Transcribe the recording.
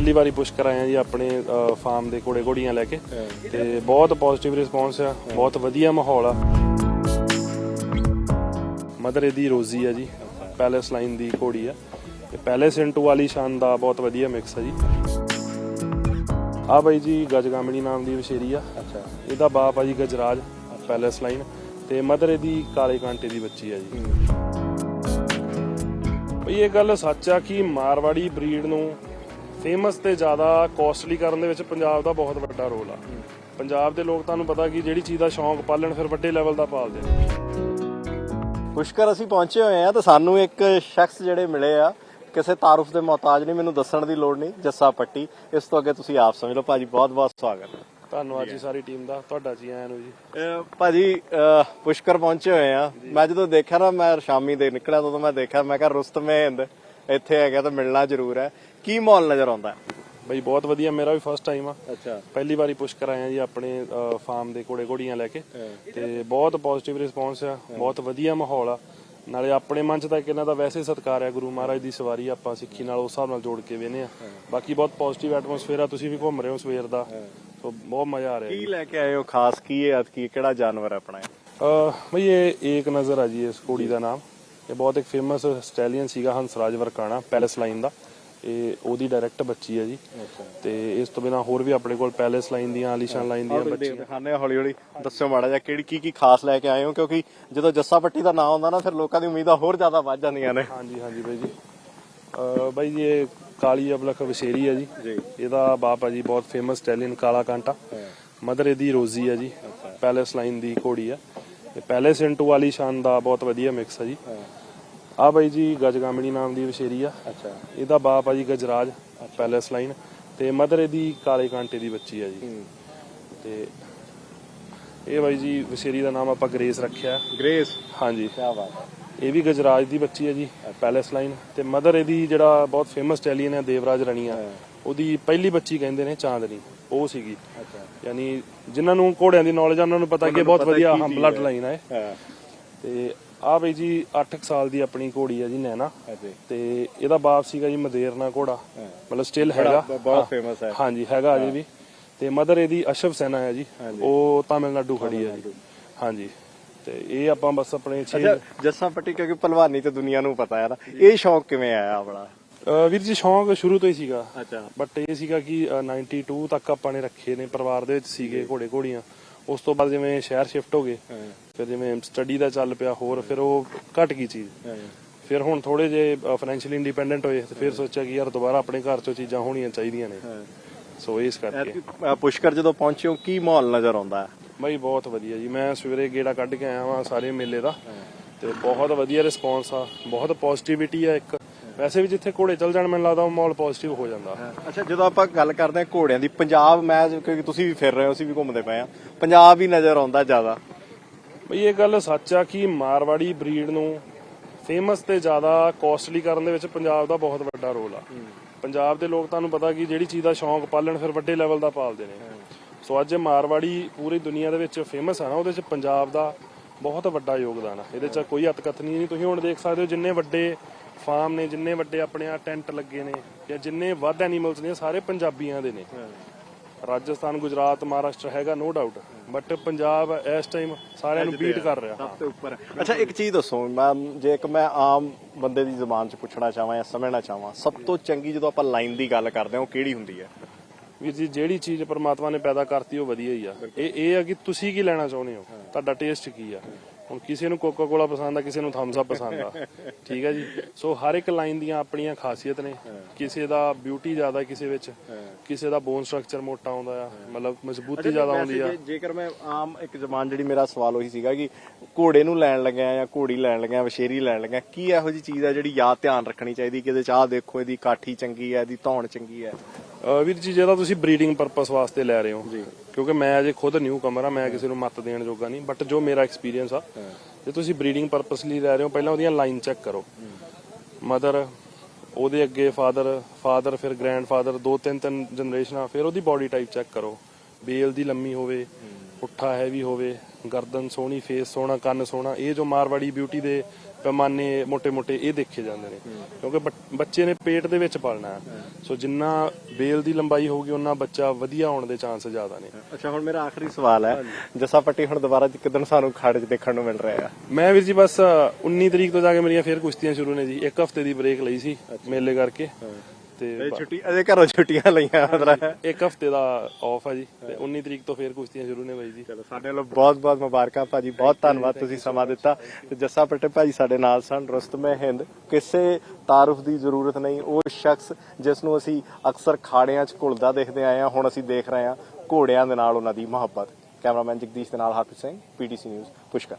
ਪਹਿਲੀ ਵਾਰੀ ਪੁਸ਼ਕਰ ਆਏ ਆ ਜੀ ਆਪਣੇ ਫਾਰਮ ਦੇ ਕੋੜੇ ਘੋੜੀਆਂ ਲੈ ਕੇ। ਤੇ ਬਹੁਤ ਪੋਜ਼ਿਟਿਵ ਰਿਸਪੌਂਸ ਆ ਬਹੁਤ ਵਧੀਆ ਮਾਹੌਲ ਆ। ਮਦਰ ਇਹਦੀ ਰੋਜ਼ੀ ਆ ਜੀ ਪੈਲੇਸ ਲਾਈਨ ਦੀ ਘੋੜੀ ਆ। ਤੇ ਪੈਲੇਸ ਇੰਟੂ ਵਾਲੀ ਸ਼ਾਨ ਦਾ ਬਹੁਤ ਵਧੀਆ ਮਿਕਸ ਆ ਜੀ। ਆ ਬਾਈ ਜੀ ਗਜਗਾਮਣੀ ਨਾਮ ਦੀ ਵਸ਼ੇਰੀ ਆ। ਅੱਛਾ। ਇਹਦਾ ਬਾਪ ਆ ਜੀ ਗਜਰਾਜ ਪੈਲੇਸ ਲਾਈਨ ਤੇ ਮਦਰ ਇਹਦੀ ਕਾਲੇ ਕਾਂਟੇ ਦੀ ਬੱਚੀ ਆ ਜੀ। ਬਈ ਇਹ ਗੱਲ ਸੱਚ ਆ ਕਿ ਮਾਰਵਾੜੀ ਬਰੀਡ ਨੂੰ ਫੇਮਸ ਤੇ ਜ਼ਿਆਦਾ ਕੋਸਟਲੀ ਕਰਨ ਦੇ ਵਿੱਚ ਪੰਜਾਬ ਦਾ ਬਹੁਤ ਵੱਡਾ ਰੋਲ ਆ। ਪੰਜਾਬ ਦੇ ਲੋਕ ਤੁਹਾਨੂੰ ਪਤਾ ਕਿ ਜਿਹੜੀ ਚੀਜ਼ ਦਾ ਸ਼ੌਂਕ ਪਾਲਣ ਫਿਰ ਵੱਡੇ ਲੈਵਲ ਦਾ ਪਾਲਦੇ ਨੇ। ਪੁਸ਼ਕਰ ਅਸੀਂ ਪਹੁੰਚੇ ਹੋਏ ਆ ਤੇ ਸਾਨੂੰ ਇੱਕ ਸ਼ਖਸ ਜਿਹੜੇ ਮਿਲੇ ਆ ਕਿਸੇ ਤਾਰਫ ਦੇ ਮੁਹਤਾਜ ਨਹੀਂ ਮੈਨੂੰ ਦੱਸਣ ਦੀ ਲੋੜ ਨਹੀਂ ਜੱਸਾ ਪੱਟੀ। ਇਸ ਤੋਂ ਅੱਗੇ ਤੁਸੀਂ ਆਪ ਸਮਝ ਲਓ। ਭਾਜੀ ਬਹੁਤ ਬਹੁਤ ਸਵਾਗਤ। ਧੰਨਵਾਦ ਜੀ ਸਾਰੀ ਟੀਮ ਦਾ ਤੁਹਾਡਾ ਜੀ ਆਇਆਂ ਨੂੰ ਜੀ। ਭਾਜੀ ਪੁਸ਼ਕਰ ਪਹੁੰਚੇ ਹੋਏ ਆ ਮੈਂ ਜਦੋਂ ਦੇਖਿਆ ਨਾ ਮੈਂ ਸ਼ਾਮੀ ਦੇ ਨਿਕਲਿਆ ਉਦੋਂ ਮੈਂ ਦੇਖਿਆ ਮੈਂ ਕਿਹਾ ਰੁਸਤਮੇ ਹਿੰਦ ਇੱਥੇ ਹੈਗਾ ਤਾਂ ਮਿਲਣਾ ਜ਼ਰੂਰ ਹੈ। ਕੀ ਮਾਹੌਲ ਨਜ਼ਰ ਆਉਂਦਾ? ਬਈ ਬਹੁਤ ਵਧੀਆ ਮੇਰਾ ਵੀ ਫਸਟ ਟਾਈਮ ਆ। ਅੱਛਾ। ਪਹਿਲੀ ਵਾਰੀ ਪੁਸ਼ਕਰ ਆਏ ਆ ਜੀ ਆਪਣੇ ਫਾਰਮ ਦੇ ਕੋੜੇ ਘੋੜੀਆਂ ਲੈ ਕੇ। ਤੇ ਬਹੁਤ ਪੋਜ਼ਿਟਿਵ ਰਿਸਪੌਂਸ ਆ ਬਹੁਤ ਵਧੀਆ ਮਾਹੌਲ ਆ। ਨਾਲੇ ਆਪਣੇ ਮਨ ਚ ਤਾਂ ਇੱਕ ਇਹਨਾਂ ਦਾ ਵੈਸੇ ਹੀ ਸਤਿਕਾਰ ਆ ਗੁਰੂ ਮਹਾਰਾਜ ਦੀ ਸਵਾਰੀ ਆਪਾਂ ਸਿੱਖੀ ਨਾਲ ਉਸ ਹਿਸਾਬ ਨਾਲ ਜੋੜ ਕੇ ਵੇਨੇ ਆ। ਬਾਕੀ ਬਹੁਤ ਪੋਜ਼ਿਟਿਵ ਐਟਮੋਸਫੇਅਰ ਆ ਤੁਸੀਂ ਵੀ ਘੁੰਮ ਰਹੇ ਹੋ ਸਵੇਰ ਦਾ। ਸੋ ਬਹੁਤ ਮਜ਼ਾ ਆ ਰਿਹਾ ਕੀ ਲੈ ਕੇ ਆਏ ਹੋ? ਖਾਸ ਕੀ ਹੈ ਕੀ ਕਿਹੜਾ ਜਾਨਵਰ ਹੈ? ਆਪਣਾ? ਅਹ ਬਈ ਇਹ ਏਕ ਨਜ਼ਰ ਆ ਜੀ ਇਸ ਘੋੜੀ ਦਾ ਨਾਮ। ਇਹ ਬਹੁਤ ਇੱਕ ਫੇਮਸ ਸਟੈਲੀਅਨ ਸੀਗਾ ਹੰਸਰਾਜ ਵਰਕਾਣਾ ਪੈਲੇਸ ਲਾਈਨ ਦਾ। ਇਹ ਉਹਦੀ ਡਾਇਰੈਕਟ ਬੱਚੀ ਹੈ ਜੀ। ਤੇ ਇਸ ਤੋਂ ਬਿਨਾ ਹੋਰ ਵੀ ਆਪਣੇ ਕੋਲ ਪੈਲੇਸ ਲਾਈਨ ਦੀਆਂ ਆਲੀਸ਼ਾਨ ਲਾਈਨ ਦੀਆਂ ਬੱਚੀਆਂ। ਦਿਖਾਣੇ ਹੌਲੀ ਹੌਲੀ ਦੱਸਿਓ ਮਾੜਾ ਜਿਹਾ ਕਿਹੜੀ ਕੀ ਕੀ ਖਾਸ ਲੈ ਕੇ ਆਏ ਹੋ ਕਿਉਂਕਿ ਜਦੋਂ ਜੱਸਾ ਪੱਟੀ ਦਾ ਨਾਮ ਆਉਂਦਾ ਨਾ ਫਿਰ ਲੋਕਾਂ ਦੀ ਉਮੀਦਾਂ ਹੋਰ ਜ਼ਿਆਦਾ ਵੱਧ ਜਾਂਦੀਆਂ ਨੇ। ਹਾਂਜੀ ਹਾਂਜੀ ਬਾਈ ਜੀ। ਬਾਈ ਜੀ ਇਹ ਕਾਲੀ ਅਬਲਖ ਵਸ਼ੇਰੀ ਹੈ ਜੀ। ਜੀ। ਇਹਦਾ ਬਾਪ ਹੈ ਜੀ ਬਹੁਤ ਫੇਮਸ ਸਟੈਲੀਅਨ ਕਾਲਾ ਕਾਂਟਾ। ਮਦਰ ਇਹਦੀ ਰੋਜ਼ੀ ਹੈ ਜੀ ਪੈਲੇਸ ਲਾਈਨ ਦੀ ਘੋੜੀ ਆ। ਤੇ ਪੈਲੇਸ ਇੰਟੂ ਵਾਲੀ ਸ਼ਾਨ ਦਾ ਬਹੁਤ ਵਧੀਆ ਮਿਕਸ ਹੈ ਜੀ। ਆ ਬਾਈ ਜੀ ਗਜਗਾਮਣੀ ਨਾਮ ਦੀ ਵਸ਼ੇਰੀ ਆ। ਅੱਛਾ। ਇਹਦਾ ਬਾਪ ਆ ਜੀ ਗਜਰਾਜ ਪੈਲੇਸ ਲਾਈਨ। ਤੇ ਮਦਰ ਇਹਦੀ ਕਾਲੇ ਕਾਂਟੇ ਦੀ ਬੱਚੀ ਆ ਜੀ। ਤੇ ਇਹ ਬਾਈ ਜੀ ਵਸ਼ੇਰੀ ਦਾ ਨਾਮ ਆਪਾਂ ਗ੍ਰੇਸ ਰੱਖਿਆ। ਗ੍ਰੇਸ? ਹਾਂਜੀ। ਕੀ ਬਾਤ ਹੈ ਇਹ ਵੀ ਗਜਰਾਜ ਦੀ ਬੱਚੀ ਹੈ ਜੀ ਪੈਲੇਸ ਲਾਈਨ। ਤੇ ਮਦਰ ਇਹਦੀ ਜਿਹੜਾ ਬਹੁਤ ਫੇਮਸ ਟੈਲੀਅਨ ਹੈ ਦੇਵਰਾਜ ਰਣੀਆ ਉਹਦੀ ਪਹਿਲੀ ਬੱਚੀ ਕਹਿੰਦੇ ਨੇ ਚਾਂਦਨੀ। ਉਹ ਸੀਗੀ। ਅੱਛਾ। ਯਾਨੀ ਜਿਨ੍ਹਾਂ ਨੂੰ ਘੋੜਿਆਂ ਦੀ ਨੌਲੇਜ ਆ ਉਹਨਾਂ ਨੂੰ ਪਤਾ ਕਿ ਬਹੁਤ ਵਧੀਆ ਬਲੱਡ। ਲਾਈਨ ਹਾਂ। ਤੇ ਆ ਬਈ ਜੀ 8 ਸਾਲ ਦੀ ਆਪਣੀ ਘੋੜੀ ਹੈ ਜੀ ਨੈਣਾ ਤੇ ਇਹਦਾ ਬਾਪ ਸੀਗਾ ਜੀ ਮਦੇਰਨਾ ਘੋੜਾ। ਮਤਲਬ ਸਟਿਲ ਹੈਗਾ। ਬਹੁਤ ਫੇਮਸ ਹੈ। ਹਾਂਜੀ ਹੈਗਾ ਅਜੇ ਵੀ। ਤੇ ਮਦਰ ਇਹਦੀ ਅਸ਼ਵ ਸੈਨਾ ਹੈ ਜੀ। ਉਹ ਤਾਮਿਲਨਾਡੂ ਖੜੀ ਹੈ ਜੀ। ਹਾਂਜੀ। ਤੇ ਇਹ ਆਪਾਂ ਬਸ ਆਪਣੇ 6 ਅੱਛਾ ਜੱਸਾ ਪੱਟੀ ਕਿਉਂਕਿ ਪਹਿਲਵਾਨੀ ਤੇ ਦੁਨੀਆ ਨੂੰ ਪਤਾ ਹੈ ਨਾ ਇਹ ਸ਼ੌਂਕ ਕਿਵੇਂ ਆਇਆ ਆਪਣਾ? ਵੀਰ ਜੀ ਸ਼ੌਂਕ ਸ਼ੁਰੂ ਤੋਂ ਹੀ ਸੀਗਾ। ਅੱਛਾ। ਬਟ ਇਹ ਸੀਗਾ ਕਿ ਅ, 92 ਤੱਕ ਆਪਾਂ ਨੇ ਰੱਖੇ ਨੇ ਪਰਿਵਾਰ ਦੇ ਵਿੱਚ ਸੀਗੇ ਘੋੜੇ ਘੋੜੀਆਂ ਉਸ ਤੋਂ ਬਾਅਦ ਜਿਵੇਂ ਸ਼ਹਿਰ ਸ਼ਿਫਟ ਹੋ ਗਏ ਫਿਰ ਜਿਵੇਂ ਸਟੱਡੀ ਦਾ ਚੱਲ ਪਿਆ ਹੋਰ ਫਿਰ ਉਹ ਘਟ ਗਈ ਚੀਜ਼। ਫਿਰ ਹੁਣ ਥੋੜੇ ਜੇ ਫਾਈਨੈਂਸ਼ੀਅਲੀ ਇੰਡੀਪੈਂਡੈਂਟ ਹੋਏ ਤੇ ਫਿਰ ਸੋਚਿਆ ਕਿ ਯਾਰ ਦੁਬਾਰਾ ਆਪਣੇ ਘਰ ਚੋਂ ਚੀਜ਼ਾਂ ਹੋਣੀਆਂ ਚਾਹੀਦੀਆਂ ਨੇ। ਸੋ ਇਸ ਕਰਕੇ। ਪੁਸ਼ਕਰ ਜਦੋਂ ਪਹੁੰਚੇ ਹੋ ਕੀ ਮਾਹੌਲ ਨਜ਼ਰ ਆਉਂਦਾ? ਹੈ ਬਾਈ ਬਹੁਤ ਵਧੀਆ ਜੀ। ਮੈਂ ਸਵੇਰੇ ਗੇੜਾ ਕੱਢ ਕੇ ਆਇਆ ਵਾਂ ਸਾਰੇ ਮੇਲੇ ਦਾ। ਤੇ ਬਹੁਤ ਵਧੀਆ ਰਿਸਪੌਂਸ ਆ ਬਹੁਤ ਪੋਜ਼ਿਟਿਵਿਟੀ ਆ ਇੱਕ। ਵੈਸੇ ਵੀ ਜਿੱਥੇ ਘੋੜੇ ਚੱਲ ਜਾਣ ਮੈਨੂੰ ਲੱਗਦਾ ਉਹ ਮਾਹੌਲ ਪੋਜ਼ਿਟਿਵ ਹੋ ਜਾਂਦਾ। ਅੱਛਾ ਜਦੋਂ ਆਪਾਂ ਗੱਲ ਕਰਦੇ ਹਾਂ ਘੋੜਿਆਂ ਦੀ ਪੰਜਾਬ ਮੈਂ ਕਿਉਂਕਿ ਤੁਸੀਂ ਵੀ ਫਿਰ ਰਹੇ ਹੋ ਅਸੀਂ ਵੀ ਘੁੰਮਦੇ ਪਏ ਆ ਪੰਜਾਬ ਹੀ ਨਜ਼ਰ ਆਉਂਦਾ ਜ਼ਿਆਦਾ। ਬਈ ਇਹ ਗੱਲ ਸੱਚ ਆ ਕਿ ਮਾਰਵਾੜੀ ਬਰੀਡ ਨੂੰ ਫੇਮਸ ਤੇ ਜ਼ਿਆਦਾ ਕੋਸਟਲੀ ਕਰਨ ਦੇ ਵਿੱਚ ਪੰਜਾਬ ਦਾ ਬਹੁਤ ਵੱਡਾ ਰੋਲ ਆ। ਪੰਜਾਬ ਦੇ ਲੋਕ ਤੁਹਾਨੂੰ ਪਤਾ ਕਿ ਜਿਹੜੀ ਚੀਜ਼ ਦਾ ਸ਼ੌਂਕ ਪਾਲਣ ਫਿਰ ਵੱਡੇ ਲੈਵਲ ਦਾ ਪਾਲਦੇ ਨੇ। ਸੋ ਅੱਜ ਮਾਰਵਾੜੀ ਪੂਰੀ ਦੁਨੀਆ ਦੇ ਵਿੱਚ ਫੇਮਸ ਆ ਨਾ ਉਹਦੇ ਵਿੱਚ ਪੰਜਾਬ ਦਾ ਬਹੁਤ ਵੱਡਾ ਯੋਗਦਾਨ ਆ। ਇਹਦੇ 'ਚ ਕੋਈ ਅਤਕਥਨੀ ਨਹੀਂ ਤੁਸੀਂ ਹੁਣ ਦੇਖ ਸਕਦੇ ਹੋ ਜਿੰਨੇ ਵੱਡੇ ਫਾਰਮ ਨੇ ਜਿੰਨੇ ਵੱਡੇ ਆਪਣੇ ਆ ਟੈਂਟ ਲੱਗੇ ਨੇ ਜਾਂ ਜਿੰਨੇ ਵੱਧ ਐਨੀਮਲਸ ਨੇ ਸਾਰੇ ਪੰਜਾਬੀਆਂ ਦੇ ਨੇ। ਰਾਜਸਥਾਨ ਗੁਜਰਾਤ ਮਹਾਰਾਸ਼ਟਰ ਹੈਗਾ ਨੋ ਡਾਊਟ ਬਟ ਪੰਜਾਬ ਇਸ ਟਾਈਮ ਸਾਰਿਆਂ ਨੂੰ ਬੀਟ ਕਰ ਰਿਹਾ। ਸਭ ਤੋਂ ਉੱਪਰ। ਅੱਛਾ ਇੱਕ ਚੀਜ਼ ਦੱਸੋ ਮੈਂ ਜੇ ਇੱਕ ਮੈਂ ਆਮ ਬੰਦੇ ਦੀ ਜ਼ੁਬਾਨ 'ਚ ਪੁੱਛਣਾ ਚਾਹਾਂ ਜਾਂ ਸਮਝਣਾ ਚਾਹਾਂ ਸਭ ਤੋਂ ਚੰਗੀ ਜਦੋਂ ਆਪਾਂ ਲਾਈਨ ਦੀ ਗੱਲ ਕਰਦੇ ਹਾਂ ਉਹ ਕਿਹੜੀ ਹੁੰਦੀ ਹੈ? ਵੀਰ ਜੀ ਜਿਹੜੀ ਚੀਜ਼ ਪਰਮਾਤਮਾ ਨੇ ਪੈਦਾ ਕਰਤੀ ਉਹ ਵਧੀਆ ਹੀ ਆ। ਇਹ ਇਹ ਆ ਕਿ ਤੁਸੀਂ ਕੀ ਲੈਣਾ ਚਾਹੁੰਦੇ ਹੋ? ਤੁਹਾਡਾ ਟੇਸਟ ਕੀ ਆ? ਹੁਣ ਕਿਸੇ ਨੂੰ ਕੋਕਾ ਕੋਲਾ ਪਸੰਦ ਆ ਕਿਸੇ ਨੂੰ ਥੰਬਸ ਅਪ ਪਸੰਦ ਆ। ਠੀਕ ਹੈ ਜੀ? ਸੋ ਹਰ ਇੱਕ ਲਾਈਨ ਦੀਆਂ ਆਪਣੀਆਂ ਖਾਸੀਅਤ ਨੇ। ਕਿਸੇ ਦਾ ਬਿਊਟੀ ਜ਼ਿਆਦਾ ਕਿਸੇ ਵਿੱਚ ਕਿਸੇ ਦਾ ਬੋਨ ਸਟਰਕਚਰ ਮੋਟਾ ਆਉਂਦਾ ਆ ਮਤਲਬ ਮਜ਼ਬੂਤੀ ਜ਼ਿਆਦਾ ਆਉਂਦੀ ਆ। ਜੇਕਰ ਮੈਂ ਆਮ ਇੱਕ ਜ਼ਬਾਨ ਜਿਹੜੀ ਮੇਰਾ ਸਵਾਲ ਉਹੀ ਸੀਗਾ ਕਿ ਘੋੜੇ ਨੂੰ ਲੈਣ ਲੱਗਿਆ ਜਾਂ ਘੋੜੀ ਲੈਣ ਲੱਗਿਆ ਵਸ਼ੇਰੀ ਲੈਣ ਲੱਗਿਆ ਕੀ ਇਹੋ ਜੀ ਚੀਜ਼ ਹੈ ਜਿਹੜੀ ਯਾਦ ਧਿਆਨ ਰੱਖਣੀ ਚਾਹੀਦੀ? ਕਿ ਇਹਦੇ ਚ ਆਹ ਦੇਖੋ ਇਹਦੀ ਕਾਠੀ ਚੰਗੀ ਹੈ ਇਹਦੀ ਧੌਣ ਚੰਗੀ ਹੈ ਅਹ ਵੀਰ ਜੀ ਜਿਹੜਾ ਤੁਸੀਂ ਬਰੀਡਿੰਗ ਪਰਪਸ ਵਾਸਤੇ ਲੈ ਰਹੇ ਹੋ ਕਿਉਂਕਿ ਮੈਂ ਅਜੇ ਖੁਦ ਨਿਊ ਕਮਰ ਆ ਮੈਂ ਕਿਸੇ ਨੂੰ ਮੱਤ ਦੇਣ ਜੋਗਾ ਨਹੀਂ ਬਟ ਜੋ ਮੇਰਾ ਐਕਸਪੀਰੀਅੰਸ ਆ ਜੇ ਤੁਸੀਂ ਬਰੀਡਿੰਗ ਪਰਪਸ ਲਈ ਲੈ ਰਹੇ ਹੋ ਪਹਿਲਾਂ ਉਹਦੀਆਂ ਲਾਈਨ ਚੈੱਕ ਕਰੋ। ਮਦਰ ਉਹਦੇ ਅੱਗੇ ਫਾਦਰ ਫਾਦਰ ਫਿਰ ਗ੍ਰੈਂਡਫਾਦਰ ਦੋ ਤਿੰਨ ਤਿੰਨ ਜਨਰੇਸ਼ਨਾਂ ਫਿਰ ਉਹਦੀ ਬਾਡੀ ਟਾਈਪ ਚੈੱਕ ਕਰੋ। ਬੇਲ ਦੀ ਲੰਮੀ ਹੋਵੇ ਪੁੱਠਾ ਹੈਵੀ ਹੋਵੇ ਗਰਦਨ ਸੋਹਣੀ ਫੇਸ ਸੋਹਣਾ ਕੰਨ ਸੋਹਣਾ ਇਹ ਜੋ ਮਾਰਵਾੜੀ ਬਿਊਟੀ ਦੇ ਪੈਮਾਨੇ ਮੋٹے-ਮੋٹੇ ਇਹ ਦੇਖੇ ਜਾਂਦੇ ਨੇ। ਕਿਉਂਕਿ ਬੱਚੇ ਨੇ ਪੇਟ ਦੇ ਵਿੱਚ ਪਾਲਣਾ ਸੋ ਜਿੰਨਾ ਬੇਲ ਦੀ ਲੰਬਾਈ ਹੋਊਗੀ ਉਹਨਾਂ ਬੱਚਾ ਵਧੀਆ ਹੋਣ ਦੇ ਚਾਂਸ ਜ਼ਿਆਦਾ ਨੇ। ਅੱਛਾ ਹੁਣ ਮੇਰਾ ਆਖਰੀ ਸਵਾਲ ਹੈ। ਜਸਾ ਪੱਟੀ ਹੁਣ ਦੁਬਾਰਾ ਕਿਦਣ ਸਾਨੂੰ ਖਾੜੇ ਦੇਖਣ ਨੂੰ ਮਿਲ ਰਿਹਾ ਹੈ? ਮੈਂ ਵੀ ਜੀ ਬਸ 19 ਤਰੀਕ ਤੋਂ ਜਾ ਕੇ ਮੇਰੀਆਂ ਫੇਰ ਕੁਸ਼ਤੀਆਂ ਸ਼ੁਰੂ ਨੇ ਜੀ। ਇੱਕ ਹਫ਼ਤੇ ਦੀ ਬ੍ਰੇਕ ਲਈ ਸੀ ਮੇਲੇ ਕਰਕੇ। ਤੇ ਛੁੱਟੀ ਅਜੇ ਘਰੋਂ ਛੁੱਟੀਆਂ ਲਈਆਂ ਮਤਲਬ ਇੱਕ ਹਫ਼ਤੇ ਦਾ ਆਫ ਆ ਜੀ ਤੇ 19 ਤਰੀਕ ਤੋਂ ਫੇਰ ਕੁਸ਼ਤੀਆਂ ਸ਼ੁਰੂ ਨੇ ਬਾਈ ਜੀ। ਚਲੋ ਸਾਡੇ ਵੱਲੋਂ ਬਹੁਤ ਬਹੁਤ ਮੁਬਾਰਕਾਂ ਭਾਜੀ ਬਹੁਤ ਧੰਨਵਾਦ ਤੁਸੀਂ ਸਮਾਂ ਦਿੱਤਾ। ਤੇ ਜੱਸਾ ਪੱਟੇ ਭਾਜੀ ਸਾਡੇ ਨਾਲ ਸਨ ਰੁਸਤਮੇ ਹਿੰਦ। ਕਿਸੇ ਤਾਰਫ ਦੀ ਜ਼ਰੂਰਤ ਨਹੀਂ ਉਹ ਸ਼ਖਸ ਜਿਸ ਨੂੰ ਅਸੀਂ ਅਕਸਰ ਖਾੜਿਆਂ 'ਚ ਘੁਲਦਾ ਦੇਖਦੇ ਆਏ ਹਾਂ ਹੁਣ ਅਸੀਂ ਦੇਖ ਰਹੇ ਹਾਂ ਘੋੜਿਆਂ ਦੇ ਨਾਲ ਉਹਨਾਂ ਦੀ ਮੁਹੱਬਤ। ਕੈਮਰਾਮੈਨ ਜਗਦੀਸ਼ ਦੇ ਨਾਲ ਹਾਫਿਜ਼ ਸਿੰਘ ਪੀਟੀਸੀ ਨਿਊਜ਼ ਪੁਸ਼ਕਰ।